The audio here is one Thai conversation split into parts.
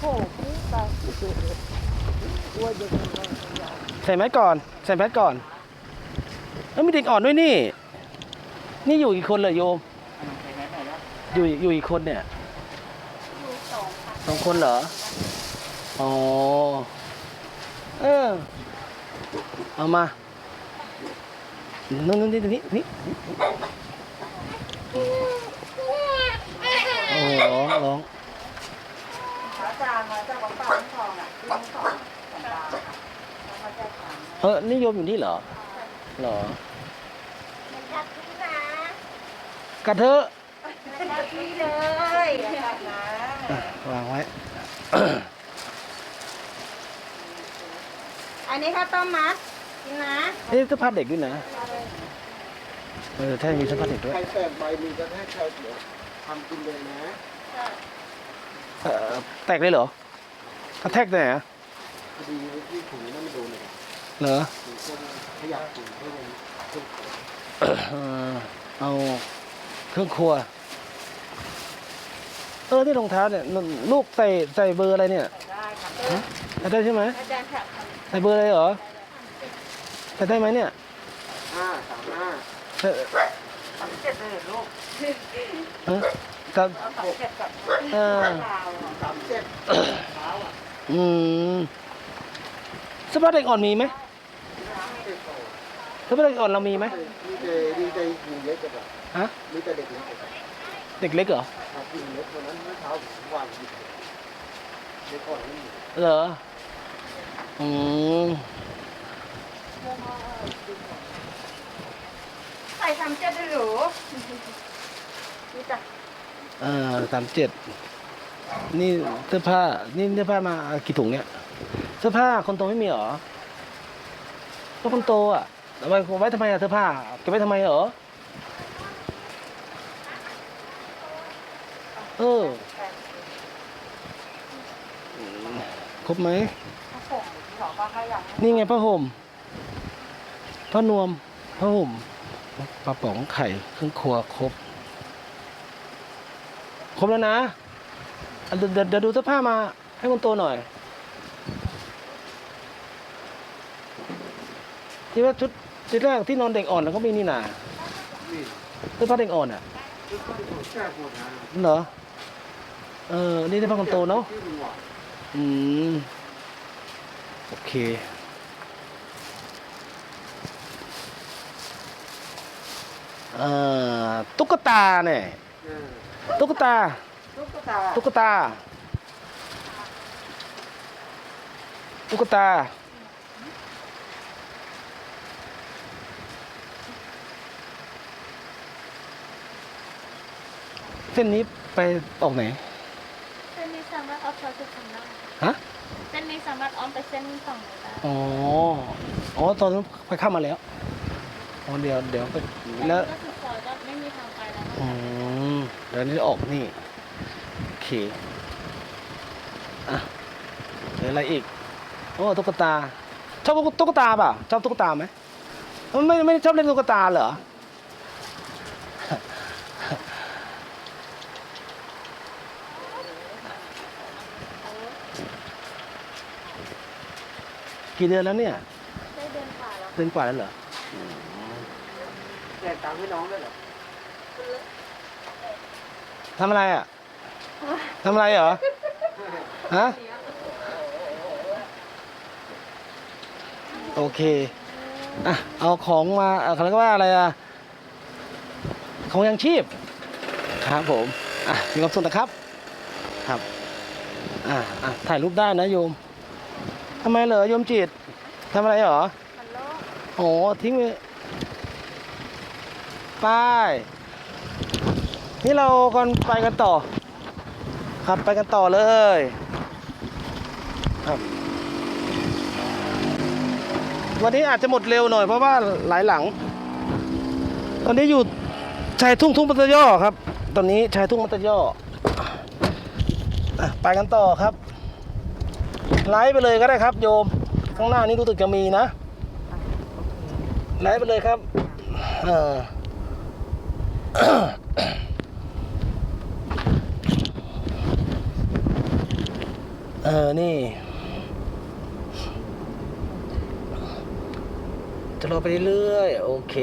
โอ้โหตายอ้วจะเป็นคนยาวใส่แมสก่อน ใส่แมสก่อนเอ้ยมีเด็กอ่อนด้วยนี่ นี่อยู่อีกคนเลยโยม อยู่อยู่อีกคนเนี่ยสองคนเหรอ อ๋อ เออ เอามานู่นนู่นนี่นี่นี่โอ้โหร้องร้อง อาจารย์ มาจากวัดป่าน้ำทองอะที่น้ำทองสันดาค่ะแล้วมาแจ้งความเออนี่โยมอยู่นี่เหรอเหรอกระเทอะนี่เลยอาจารย์นะอะวางไว้ อันนี้ข้าวต้มมัดกินนะ นี่เสื้อผ้าเด็กด้วยนะเออใช่มีเสื้อผ้าเด็กด้วย ใครแตกใบมีกระแทกใครเดี๋ยวทำกินเลยนะเออ แตกเลยเหรอกระแทกไหนอะพอดีที่ถุงนั่นไม่โดนเลยเหรอถุงคนขยับถุงให้มันขึ้นเออเอาเครื่องครัว เออที่รองเท้าเนี่ยนลูกใส่ใส่เบอร์อะไรเนี่ยได้ค่ะใส่ได้ใช่ไหมอาจารย์ค่ะใส่เบอร์อะไรเหรอใส่ได้ไหมเนี่ยห้าสามห้าใส่สามเจ็ดเลยลูกฮะ ครับเอาสามเจ็ดกับเออข้าวสามเจ็ดเท้าอะอืมเสื้อผ้าเด็กอ่อนมีไหมเจ็ดโตเสื้อผ้าเด็กอ่อนเรามีไหมมีแต่มีแต่หูเล็กกับฮะมีแต่เด็กเล็กกับเด็กเล็กเหรอครับหูเล็กคนนั้นเมื่อเช้าผมวางหยิบเด็กก่อนนี่เหรออืมใส่สามเจ็ดเลยหรูนี่จ้ะ เอ่าสามเจ็ดนี่เสื้อผ้า นี่เสื้อผ้ามากี่ถุงเนี่ย เสื้อผ้าคนโตไม่มีเหรอก็คนโตอะทำไมไว้ทำไมอะเสื้อผ้าเก็บไว้ทำไมเหรอเออครบไหมข้าวผงที่บอกว่าข้าวยังนี่ไงผ้าห่มผ้านวมผ้าห่มปลาป๋องไข่เครื่องครัวครบ ครบแล้วนะเดี๋ยวเดี๋ยวดูเสื้อผ้ามา ให้คนโตหน่อย ที่ว่าชุดชุดแรกที่นอนเด็กอ่อนแล้วก็มีนี่นาเสื้อผ้าเด็กอ่อนอะเขาถูกแก้ปวดนเหรอเออ นี่เสื้อผ้าคนโตเนาะอืมโอเคเอ่อตุ๊กตาเนี่ย ตุ๊กตาลูกตา ตุ๊กตา ตุ๊กตา เส้นนี้ไปออกไหน เส้นนี้สามารถออฟช็อตจะทำได้ฮะ เส้นนี้สามารถออมไปเส้นฝั่งนู้นได้อ๋อ อ๋อ ตอนนั้นไปเข้ามาแล้ว อ๋อ เดี๋ยว เดี๋ยวไป แล้ว ก็คือซอยก็ไม่มีทางไปแล้วนะอืม เดี๋ยวนี้ออกนี่ โอเค อะเหลืออะไรอีก โอ้ ตุ๊กตา ชอบตุ๊กตาเปล่ะ ชอบตุ๊กตาไหมไม่ไม่ชอบเล่นตุ๊กตาเหรอ กี่เดือนแล้วเนี่ย ได้เดินผ่านแล้ว เดือนกว่าแล้วเหรอ แจกตังค์ให้น้องด้วยเหรอ ทำอะไรอะทำอะไรเหรอ ฮะ โอเค อะ เอาของมาเอ่อเขาเรียกว่าอะไรอะ ของยังชีพ ครับผม อะมีความสุขนะครับ ครับ อะอะถ่ายรูปได้นะโยมทำไมเหรอโยมจิตทำอะไรเหรอ มันโลกโอ้ทิ้งไปไป นี่เราก่อนไปกันต่อ ครับไปกันต่อเลยครับวันนี้อาจจะหมดเร็วหน่อยเพราะว่าหลายหลัง ตอนนี้อยู่ชายทุ่งทุ่งมัตย่อครับ ตอนนี้ชายทุ่งมัตย่อไปกันต่อครับ ไลฟ์ไปเลยก็ได้ครับ โยม ข้างหน้านี้รู้สึกจะมีนะ ไลฟ์ไปเลยครับ เออ เออ นี่ จะรอไปเรื่อยๆ โอเค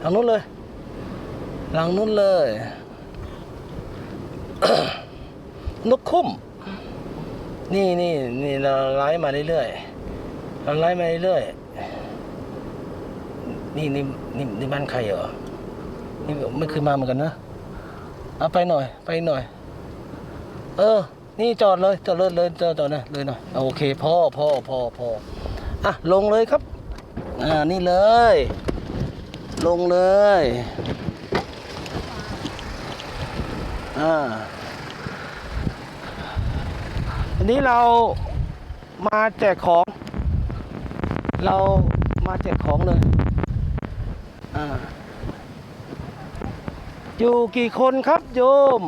ทางนู้นเลยหลังนู้นเลย นกคุ้ม นี่นี่นี่เราไล่มาเรื่อยๆ เราไล่มาเรื่อยๆ นี่นี่นี่นี่บ้านใครเหรอ นี่ไม่เคยมาเหมือนกันนะ เอาไปหน่อย ไปหน่อย เออ นี่จอดเลยจอดเลยเลยจอดจอดเลยเลยหน่อยโอเคพ่อพ่อพ่อพ่ออะลงเลยครับอ่านี่เลย ลงเลยอ่าอันนี้เรามาแจกของ เรามาแจกของเลยอ่าอยู่กี่คนครับโยม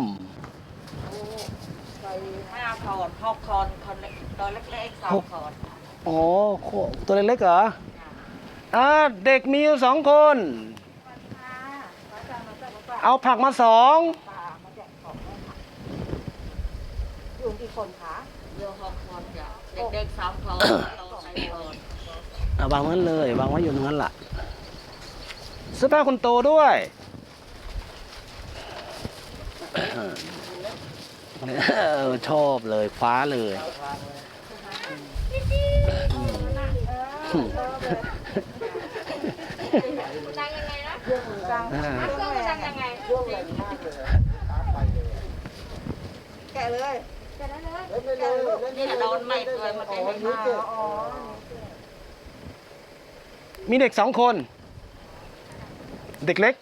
าคอนหกคอนคอนเล็กตัวเล็กๆสองคอนอ๋อโคตัวเล็กๆเหรออ่าเด็กมีอยู่สองคนค่ะพระอาจารย์มาจากวัดป่าเอาผักมาสองป่ามาแจกของด้วยค่ะอยู่กี่คนคะเรือหกคนจ้ะเด็กๆสามคนโตใส่คนอ่าวางนั้นเลยวางไว้อยู่ตรงนั้นล่ะเสื้อผ้าคนโตด้วยเออ ชอบเลยคว้าเลยดังยังไงนะเรื่องมือดังอ่าเครื่องแรงยังไงเรื่องแกเลยตามไปเลยแกะเลยจะเลยนี่โดนไม่เคยมาอ๋ได้อเห็นนิ้วมาเจ็บอ๋อมีเด็กสองคน เด็กเล็ก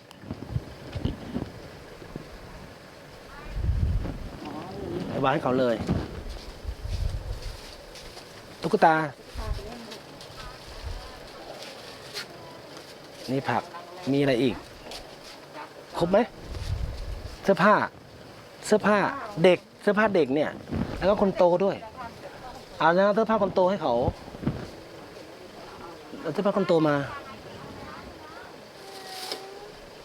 เอา วางให้เขาเลย ตุ๊กตา นี่ผัก มีอะไรอีก ครบไหม เสื้อผ้า เสื้อผ้าเด็ก เสื้อผ้าเด็กเนี่ย แล้วก็คนโตด้วย เอานะเสื้อผ้าคนโตให้เขาเอาเสื้อผ้าคนโตมา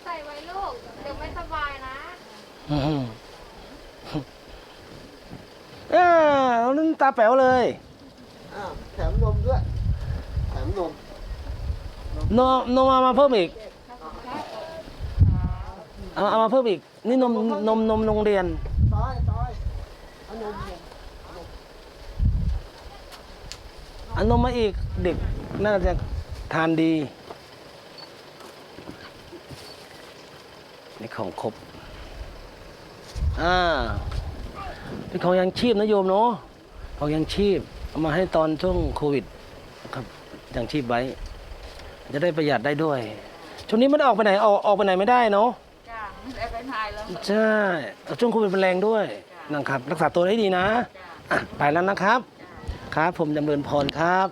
ใส่ไว้ลูก เดี๋ยวไม่สบายนะ อืมเออเอานั่น ตาแป๋วเลย อ้าวแถมนมด้วย แถมนมนมนมเอามาเพิ่มอีกเอาเอามาเพิ่มอีก นี่นมนมนมโรงเรียนตายตายเอานมนมเอานมมาอีกเด็กน่าจะทานดีนี่ของครบอ่าเป็นของยังชีพนะโยมเนาะ ของยังชีพเอามาให้ตอนช่วงโควิดนะครับยังชีพไว้ จะได้ประหยัดได้ด้วยช่วงนี้ไม่ได้ออกไปไหนออกออกไปไหนไม่ได้เนาะจ้ะไม่ได้ไปถ่ายแล้วใช่ช่วงโควิดเป็นแรงด้วยนะครับ รักษาตัวให้ดีนะจ้ะอะไปแล้วนะครับ ครับผมจำเริญพรครับ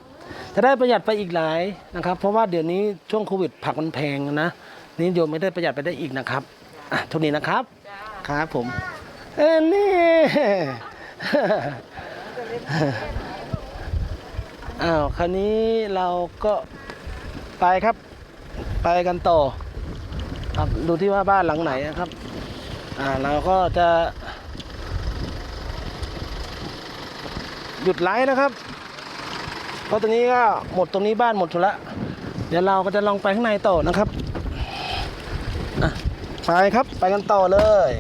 จะได้ประหยัดไปอีกหลายนะครับ เพราะว่าเดี๋ยวนี้ช่วงโควิดผักมันแพงนะนี่โยมไม่ได้ประหยัดไปได้อีกนะครับอะโทุกนี้นะครับจ้ะครับผมเอ้ยนี่ อ้าวคราวนี้เราก็ไปครับ ไปกันต่อครับดูที่ว่าบ้านหลังไหนนะครับ อ่าเราก็จะ หยุดไลฟ์นะครับเพราะตรงนี้ก็หมดตรงนี้บ้านหมดทุละเดี๋ยวเราก็จะลองไปข้างในต่อนะครับอะไปครับไปกันต่อเลย